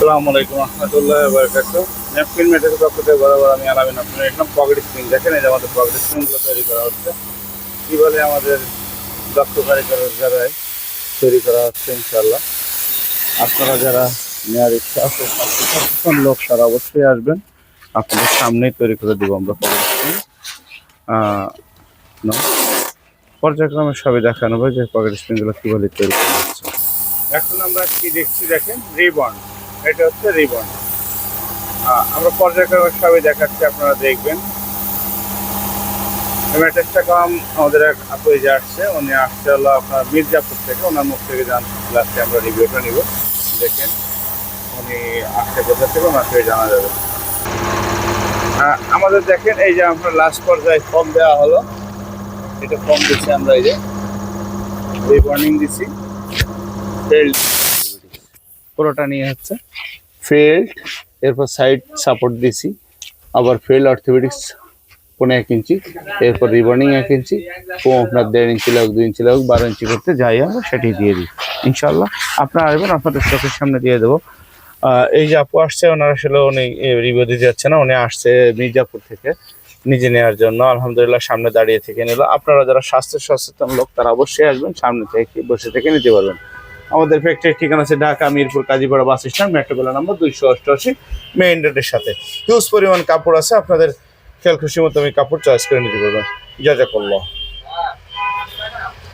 আসসালামু আলাইকুম রহমতুল্লাহ বারকাত ন্যাপকিন মেটের পক্ষ থেকে বরাবর আমি আলামিন আপনার একদম পকেট স্ক্রিন দেখেন এই যে আমাদের পকেট স্ক্রিনগুলো তৈরি করা হচ্ছে। কী বলে আমাদের দক্ষ কারিগরের দ্বারাই তৈরি করা হচ্ছে ইনশাল্লাহ আপনারা যারা নেওয়ার ইচ্ছা আছে সচেতন লোক সারা অবশ্যই আসবেন। আপনাদের সামনেই তৈরি করে দেবো আমরা পকেট স্ক্রিন পর্যায়ক্রমে সবই দেখানো হবে যে পকেট স্ক্রিনগুলো কীভাবে তৈরি করা হচ্ছে। এখন আমরা কি দেখছি দেখেন রিবন এটা হচ্ছে রিবন। আমরা পর্যায়ক্রমে সবই দেখাচ্ছি, আপনারা দেখবেন। ম্যাট্রেসটা কম আমাদের এক আপু যে আসছে, উনি আসছে হলো আপনার মির্জাপুর থেকে, ওনার মুখ থেকে জানতে আমরা রিভিউটা নিব। দেখেন, উনি আসছে কোথা থেকে, ওনার থেকে জানা যাবে। আমাদের দেখেন, এই যে আমরা লাস্ট পর্যায়ে ফর্ম দেওয়া হলো। এটা ফর্ম দিচ্ছি আমরা এই যে। ওয়ার্নিং দিছি ফেল্ড পুরোটা নিয়ে হচ্ছে। ফেল্ড এরপর সাইড সাপোর্ট দিছি। আবার ফেল্ড অর্থোপেডিক্স পনেরো এক ইঞ্চি। এরপর রিবনিং এক ইঞ্চি। ও আপনার দেড় ইঞ্চি লাগ দুই ইঞ্চি লাগ বারো ইঞ্চি করতে যাই আমরা সেটি দিয়ে দিই। ইনশাল্লাহ আপনারা আসবেন আপনাদের চোখের সামনে দিয়ে দেবো। এই যে আপু আসছে, ওনার আসলে উনি রিভিউ দিতে যাচ্ছে না, উনি আসছে মির্জাপুর থেকে নিজে নেওয়ার জন্য। আলহামদুলিল্লাহ, সামনে দাঁড়িয়ে থেকে নিল। আপনারা যারা স্বাস্থ্য সচেতন লোক, তারা অবশ্যই আসবেন, সামনে থেকে বসে থেকে নিতে পারবেন। আমাদের ফ্যাক্টরির ঠিকানা আছে ঢাকা, মিরপুর, কাজীপাড়া বাস স্ট্যান্ড মেট্রোপোলা নম্বর দুইশো অষ্টআশি মেইন রোডের সাথে। হিউজ পরিমাণ কাপড় আছে, আপনাদের খেয়াল খুশি মতো আমি কাপড় চয়েস করে নিতে পারবেন যা যা করল